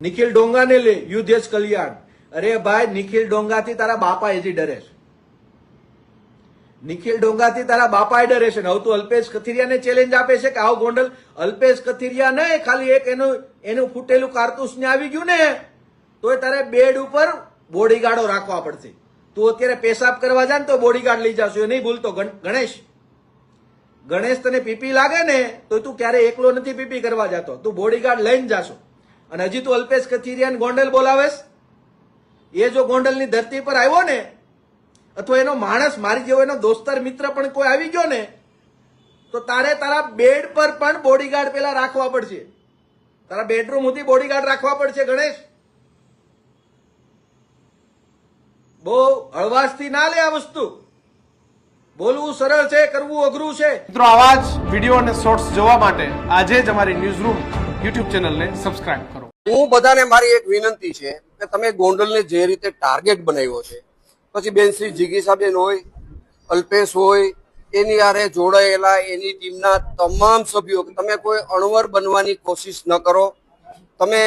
નિખિલ ડોંગાને લે, યુધેશ કલ્યાણ. અરે ભાઈ, નિખિલ ડોંગાથી તારા બાપા એથી ડરે છે. નિખિલ ડોંગાથી તારા બાપા ડરે છે ને, હવે તું અલ્પેશ કથિરિયાને ચેલેન્જ આપે છે કે આવો ગોંડલ? અલ્પેશ કથિરિયા નહીં, ખાલી એક એનું એનું ફૂટેલું કારતૂસ ને આવી ગયું ને તો તારે બેડ ઉપર બોડીગાર્ડો રાખવા પડશે. તું અત્યારે પેશાબ કરવા જા ને તો બોડીગાર્ડ લઈ જાશો. એ નહીં ભૂલતો, ગણ- ગણેશ. ગણેશ તને પીપી લાગે ને તો તું ક્યારે એકલો નથી પીપી કરવા જતો. તું બોડીગાર્ડ લઈને જાશો. અને હજી તું અલ્પેશ કથિરિયાને ગોંડલ બોલાવેશ? એ જો ગોંડલની ધરતી પર આવ્યો ને, અથવા એનો માણસ મારી જેવો એનો દોસ્તર મિત્ર પણ કોઈ આવી ગયો ને, તો તારે તારા બેડ પર પણ બોડીગાર્ડ પેલા રાખવા પડશે. તારા બેડરૂમ સુધી બોડીગાર્ડ રાખવા પડશે, ગણેશ. બહુ હળવાશથી ના લે આ વસ્તુ. બોલવું સરળ છે, કરવું અઘરું છે. મિત્રો, આવા જ વીડિયો અને શોર્ટ્સ જોવા માટે આજે જ અમારી ન્યૂઝ રૂમ યુટ્યુબ ચેનલને સબસ્ક્રાઇબ કરો. હું બધાને મારી એક વિનંતી છે કે તમે ગોંડલને જે રીતે ટાર્ગેટ બનાવ્યો છે, પછી બેન શ્રી જીગીસાબેન હોય, અલ્પેશ હોય, એની આરે જોડાયેલા, એની ટીમના તમામ સભ્યો તમે કોઈ અણવર બનવાની કોશિશ ન કરો. તમે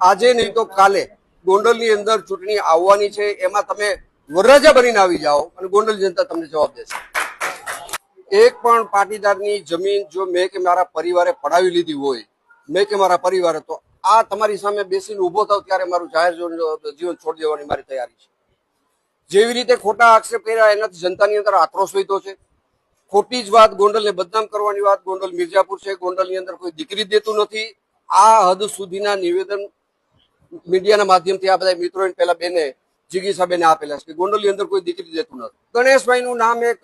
આજે નહીં તો કાલે ગોંડલની અંદર ચૂંટણી આવવાની છે, એમાં તમે વરરાજા બનીને આવી જાઓ અને ગોંડલ જનતા તમને જવાબ દેશે. એક પણ પાટીદારની જમીન જો મેં કે મારા પરિવારે પડાવી લીધી હોય, મેં કે મારા પરિવારે તો આ તમારી સામે બેસીને ઊભો થાવ ત્યારે મારું જાહેર જીવન છોડી દેવાની મારી તૈયારી છે. જેવી રીતે ખોટા આક્ષેપ કર્યા એનાથી જનતાની અંદર આક્રોશ વધ્યો છે. ખોટી જ વાત, ગોંડલને બદનામ કરવાની વાત, ગોંડલ મિર્જાપુર છે, ગોંડલની અંદર કોઈ દીકરી દેતું નથી. આ હદ સુધીના નિવેદન મીડિયાના માધ્યમથી આ બધા મિત્રોને પહેલા બેને જીગી સાહેબને આપેલા છે કે ગોંડલની અંદર કોઈ દીકરી દેતું નથી. ગણેશભાઈનું નામ એક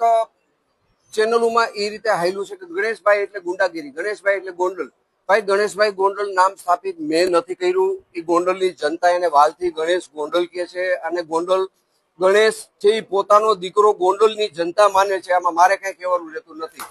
ચેનલોમાં એ રીતે હાયલું છે કે ગણેશભાઈ એટલે ગુંડાગીરી, ગણેશભાઈ એટલે ગોંડલ. ભાઈ ગણેશભાઈ ગોંડલ નામ સ્થાપિત મેં નથી કર્યું. એ ગોંડલની જનતા એને વાલથી ગણેશ ગોંડલ કે છે અને ગોંડલ ગણેશ છે પોતાનો દીકરો ગોંડલની જનતા માને છે. આમાં મારે કઈ કહેવાનું રહેતું નથી.